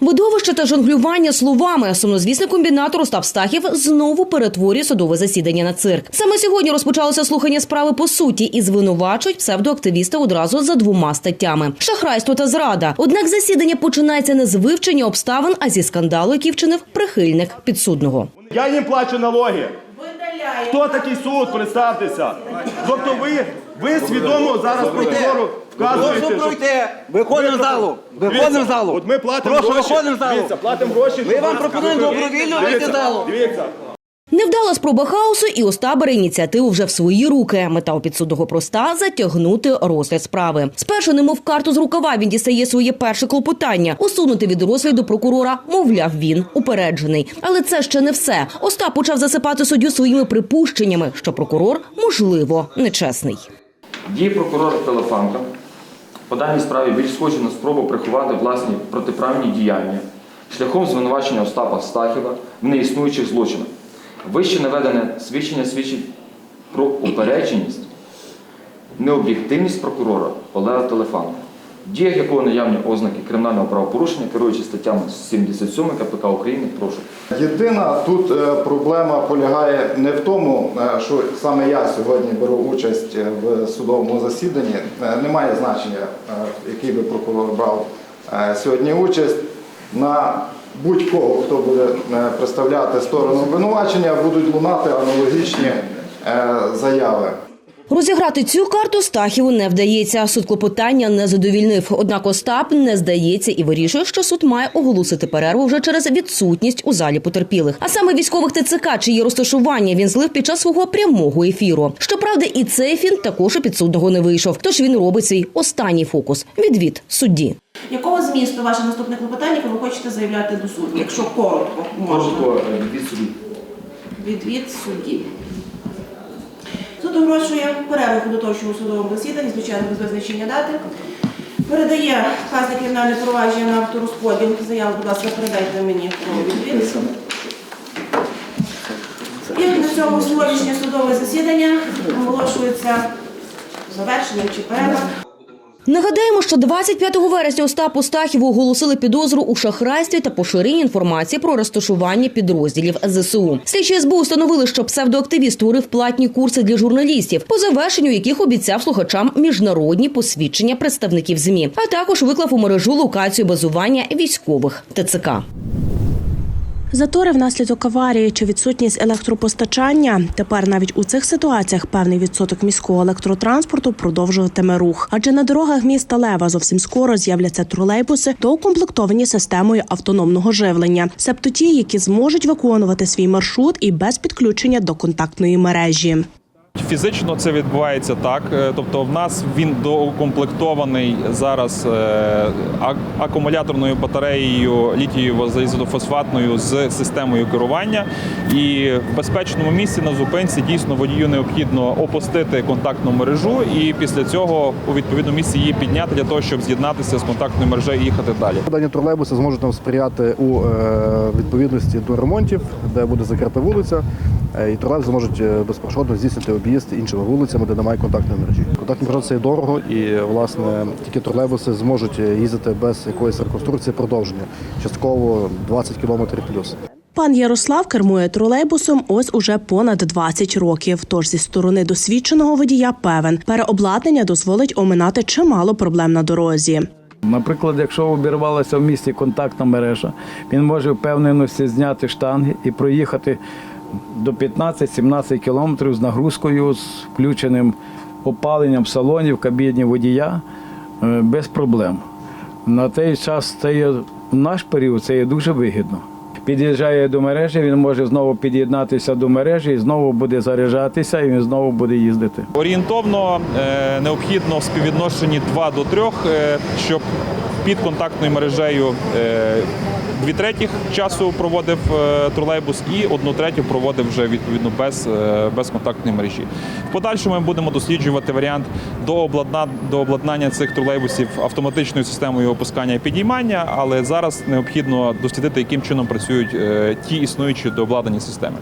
Видовище та жонглювання словами сумнозвісний комбінатор Остап Стахів знову перетворює судове засідання на цирк. Саме сьогодні розпочалося слухання справи по суті і звинувачують псевдоактивіста одразу за двома статтями: шахрайство та зрада. Однак засідання починається не з вивчення обставин, а зі скандалу, який вчинив прихильник підсудного. Я їм плачу налоги. Хто такий суд? Представтеся. Тобто ви, ви свідомо зараз прокурору вказуєте, Прошу що... пройти. Виходимо з залу. Виходимо з залу. От ми платимо Прошу, гроші. виходимо з залу. Дивіться, платимо гроші. Ми щоб вам вас пропонуємо добровільно вийти Дивіться, залу. Дивіться. Невдала спроба хаосу, і Остап бере ініціативу вже в свої руки. Мета у підсудного проста затягнути розгляд справи. Спершу, немов карту з рукава, він дістає своє перше клопотання усунути від розгляду прокурора. Мовляв, він упереджений. Але це ще не все. Остап почав засипати суддю своїми припущеннями, що прокурор можливо нечесний. Дії прокурора Телефанка по даній справі більш схожі на спробу приховати власні протиправні діяння шляхом звинувачення Остапа Стахіва в неіснуючих злочинах. Вище наведене свідчення свідчить про упередженість, необ'єктивність прокурора Олега Телефанка, в діях якого наявні ознаки кримінального правопорушення, керуючи статтями 77 КПК України, прошу. Єдина тут е, проблема полягає не в тому, е, що саме я сьогодні беру участь е, в судовому засіданні. Немає значення, який би прокурор брав сьогодні участь. На будь-кого, хто буде е, представляти сторону обвинувачення, будуть лунати аналогічні е, заяви. Розіграти цю карту Стахіву не вдається. Суд клопотання не задовільнив. Однак Остап не здається і вирішує, що суд має оголосити перерву вже через відсутність у залі потерпілих. А саме військових ТЦК, чиї розташування він злив під час свого прямого ефіру. Щоправда, і цей фінт також у підсудного не вийшов. Тож він робить свій останній фокус відвід судді. Якого змісту ваше наступне клопотання, яке ви хочете заявляти до суду? Якщо коротко можна. Коротко е, від суду. Відвід судді. Суд оголошує перерву в підготовчому судовому засіданні, звичайно, без визначення дати. Передає вказане кримінальне провадження на авторозподіл. Заяву, будь ласка, передайте мені про відвід. І на цьому сьогоднішнє судове засідання оголошується завершенням чи перерва. Нагадаємо, що 25 вересня Остапу Стахіву оголосили підозру у шахрайстві та поширенні інформації про розташування підрозділів ЗСУ. Слідчі СБУ встановили, що псевдоактивіст створив платні курси для журналістів, по завершенню яких обіцяв слухачам міжнародні посвідчення представників ЗМІ, а також виклав у мережу локацію базування військових ТЦК. Затори внаслідок аварії чи відсутність електропостачання. Тепер навіть у цих ситуаціях певний відсоток міського електротранспорту продовжуватиме рух. Адже на дорогах міста Лева зовсім скоро з'являться тролейбуси, доукомплектовані системою автономного живлення, себто ті, які зможуть виконувати свій маршрут і без підключення до контактної мережі. Фізично це відбувається так. е, Тобто, в нас він доукомплектований зараз е, акумуляторною батареєю літієво-залізофосфатною з системою керування. І в безпечному місці на зупинці дійсно водію необхідно опустити контактну мережу і після цього у відповідному місці її підняти для того, щоб з'єднатися з контактною мережею і їхати далі. Дані тролейбуси зможуть нам сприяти у е, відповідності до ремонтів, де буде закрита вулиця, і тролейбуси зможуть безперешкодно здійснити об'їзд іншими вулицями, де немає контактної мережі. Контактна мережа це дорого, і власне тільки тролейбуси зможуть їздити без якоїсь реконструкції продовження, частково 20 км плюс. Пан Ярослав кермує тролейбусом ось уже понад 20 років. Тож зі сторони досвідченого водія певен, переобладнання дозволить оминати чимало проблем на дорозі. Наприклад, якщо обірвалася в місті контактна мережа, він може впевненості зняти штанги і проїхати до 15-17 кілометрів з нагрузкою, з включеним опаленням в салоні, кабіні водія е, без проблем. На той час це є, в наш період це є дуже вигідно. Під'їжджає до мережі, він може знову під'єднатися до мережі і знову буде заряджатися, і він знову буде їздити. Орієнтовно е, необхідно в співвідношенні 2 до 3, е, щоб під контактною мережею дві третіх часу проводив е, тролейбус і одну третю проводив вже відповідно без, е, без контактної мережі. В подальшому ми будемо досліджувати варіант дообладна- дообладнання цих тролейбусів автоматичною системою опускання і підіймання, але зараз необхідно дослідити, яким чином працюють е, ті існуючі дообладнані системи.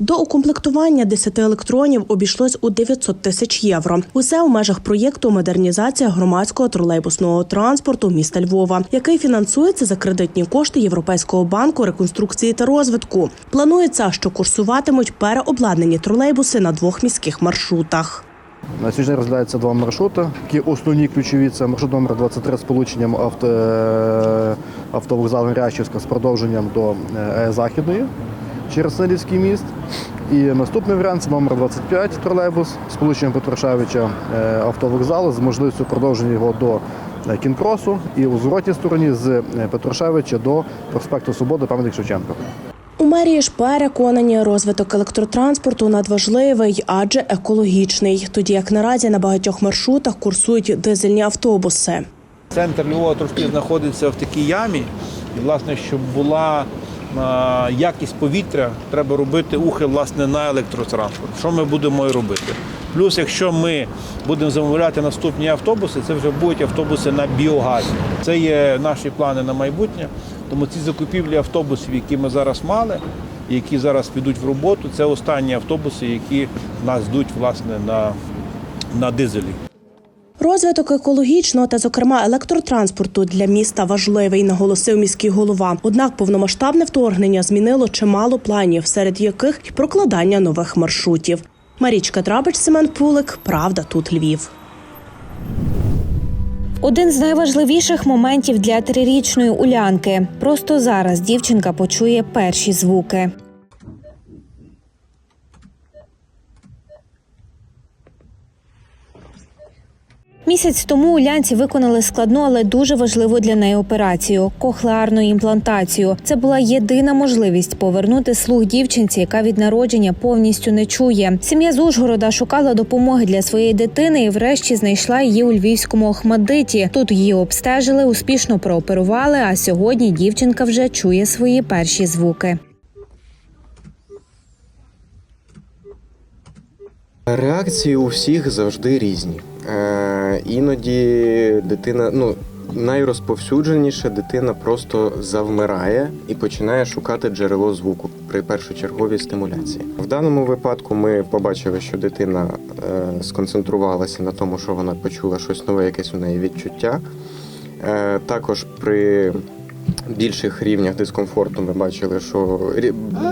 До укомплектування 10 електронів обійшлось у 900 тисяч євро. Усе у межах проєкту модернізація громадського тролейбусного транспорту міста Львова, який фінансується за кредитні кошти Європейського банку реконструкції та розвитку. Планується, що курсуватимуть переобладнані тролейбуси на двох міських маршрутах. На сьогодні розглядається два маршрути, які основні ключові. Це маршрут номер 23 з полученням авто, е, автовокзалу Рящівська з продовженням до е, Західної через Селівський міст. І наступний варіант це номер 25 тролейбус з полученням Петрушевича е, автовокзалу з можливістю продовження його до е, Кінкросу і у зворотній стороні з е, Петрушевича до проспекту Свободи пам'ятник Шевченка. У мерії ж переконані, розвиток електротранспорту надважливий, адже екологічний, тоді як наразі на багатьох маршрутах курсують дизельні автобуси. Центр Львова трошки знаходиться в такій ямі, і власне, щоб була якість повітря, треба робити ухи власне на електротранспорт. Що ми будемо і робити? Плюс, якщо ми будемо замовляти наступні автобуси, це вже будуть автобуси на біогазі. Це є наші плани на майбутнє. Тому ці закупівлі автобусів, які ми зараз мали, які зараз підуть в роботу, це останні автобуси, які нас йдуть власне на, на дизелі. Розвиток екологічного та, зокрема, електротранспорту для міста важливий, наголосив міський голова. Однак повномасштабне вторгнення змінило чимало планів, серед яких й прокладання нових маршрутів. Марічка Драбич, Семен Пулик. Правда, тут Львів. Один з найважливіших моментів для трирічної улянки. Просто зараз дівчинка почує перші звуки. Місяць тому улянці виконали складну, але дуже важливу для неї операцію кохлеарну імплантацію. Це була єдина можливість повернути слух дівчинці, яка від народження повністю не чує. Сім'я з Ужгорода шукала допомоги для своєї дитини і, врешті, знайшла її у львівському Охмадиті. Тут її обстежили, успішно прооперували. А сьогодні дівчинка вже чує свої перші звуки. Реакції у всіх завжди різні. Е, іноді дитина, ну найрозповсюдженіше, дитина просто завмирає і починає шукати джерело звуку при першочерговій стимуляції. В даному випадку ми побачили, що дитина е, сконцентрувалася на тому, що вона почула щось нове, якесь у неї відчуття. Е, також при більших рівнях дискомфорту ми бачили, що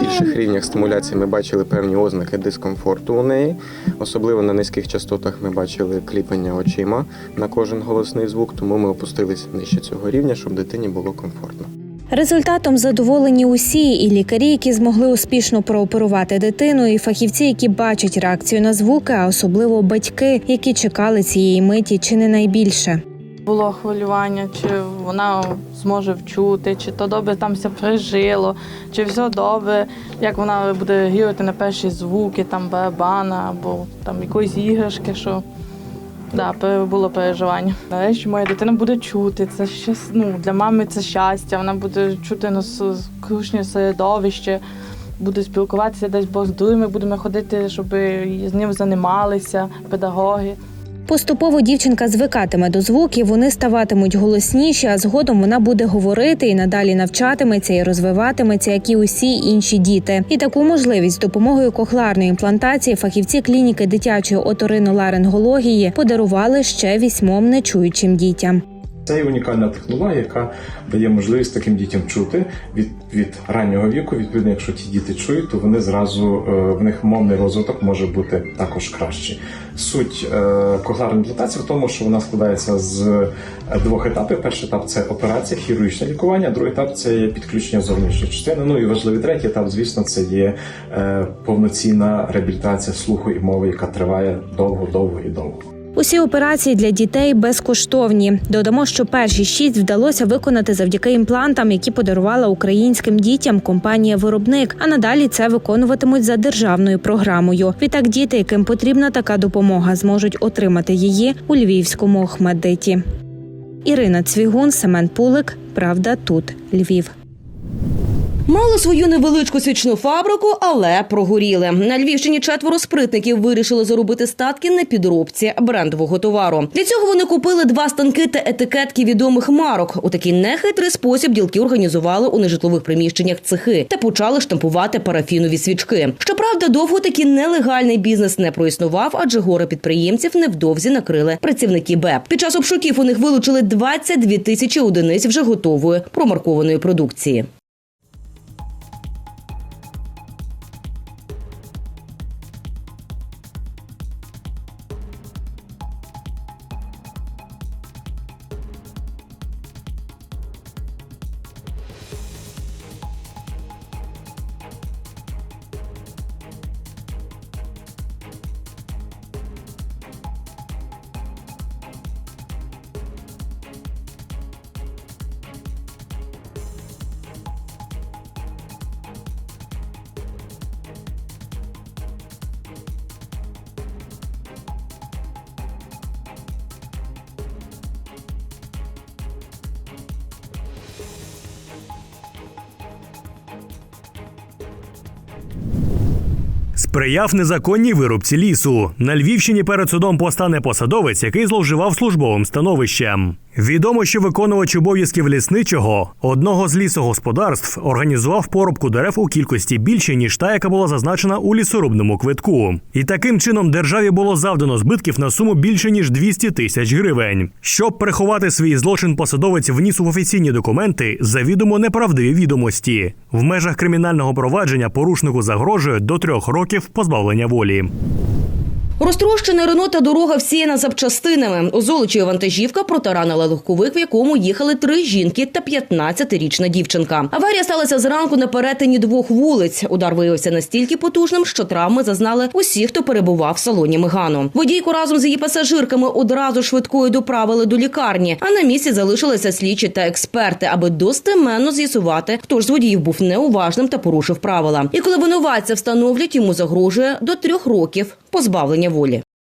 більших рівнях стимуляції ми бачили певні ознаки дискомфорту у неї. Особливо на низьких частотах ми бачили кліпання очима на кожен голосний звук, тому ми опустилися нижче цього рівня, щоб дитині було комфортно. Результатом задоволені усі і лікарі, які змогли успішно прооперувати дитину, і фахівці, які бачать реакцію на звуки, а особливо батьки, які чекали цієї миті, чи не найбільше. Було хвилювання, чи вона зможе вчути, чи то добре там все прижило, чи все добре, як вона буде гірити на перші звуки, там барабана або там якоїсь іграшки, що да, було переживання. Нарешті моя дитина буде чути. Це щас, ну, для мами це щастя. Вона буде чути на крушнє середовище, буде спілкуватися десь бо з другими будемо ходити, щоб з ним займалися педагоги. Поступово дівчинка звикатиме до звуків, вони ставатимуть голосніші, а згодом вона буде говорити і надалі навчатиметься і розвиватиметься, як і усі інші діти. І таку можливість з допомогою кохлеарної імплантації фахівці клініки дитячої оториноларингології подарували ще вісьмом нечуючим дітям. Це є унікальна технологія, яка дає можливість таким дітям чути від, від раннього віку. Відповідно, якщо ті діти чують, то вони зразу е, в них мовний розвиток може бути також кращий. Суть е, когларної імплантації в тому, що вона складається з е, двох етапів. Перший етап це операція, хірургічне лікування, другий етап це є підключення зовнішньої частини. Ну і важливий третій етап, звісно, це є повноцінна реабілітація слуху і мови, яка триває довго, довго і довго. Усі операції для дітей безкоштовні. Додамо, що перші шість вдалося виконати завдяки імплантам, які подарувала українським дітям компанія-виробник. А надалі це виконуватимуть за державною програмою. Відтак діти, яким потрібна така допомога, зможуть отримати її у львівському Охмадиті. Ірина Цвігун, Семен Пулик. Правда, тут Львів. Мали свою невеличку свічну фабрику, але прогоріли. На Львівщині четверо спритників вирішили заробити статки на підробці брендового товару. Для цього вони купили два станки та етикетки відомих марок. У такий нехитрий спосіб ділки організували у нежитлових приміщеннях цехи та почали штампувати парафінові свічки. Щоправда, довго такий нелегальний бізнес не проіснував, адже горе підприємців невдовзі накрили працівники БЕП. Під час обшуків у них вилучили 22 тисячі одиниць вже готової промаркованої продукції. Сприяв незаконній вирубці лісу. На Львівщині перед судом постане посадовець, який зловживав службовим становищем. Відомо, що виконувач обов'язків лісничого одного з лісогосподарств організував порубку дерев у кількості більше, ніж та, яка була зазначена у лісорубному квитку. І таким чином державі було завдано збитків на суму більше ніж 200 тисяч гривень. Щоб приховати свій злочин, посадовець вніс в офіційні документи завідомо неправдиві відомості. В межах кримінального провадження порушнику загрожує до трьох років позбавлення волі. Розтрощене Рено та дорога всіяна запчастинами. У вантажівка протаранила легковик, в якому їхали три жінки та 15-річна дівчинка. Аварія сталася зранку на перетині двох вулиць. Удар виявився настільки потужним, що травми зазнали усі, хто перебував в салоні Мегану. Водійку разом з її пасажирками одразу швидкою доправили до лікарні, а на місці залишилися слідчі та експерти, аби достеменно з'ясувати, хто ж з водіїв був неуважним та порушив правила. І коли винуватця встановлять, йому загрожує до трьох років позбавлення волі.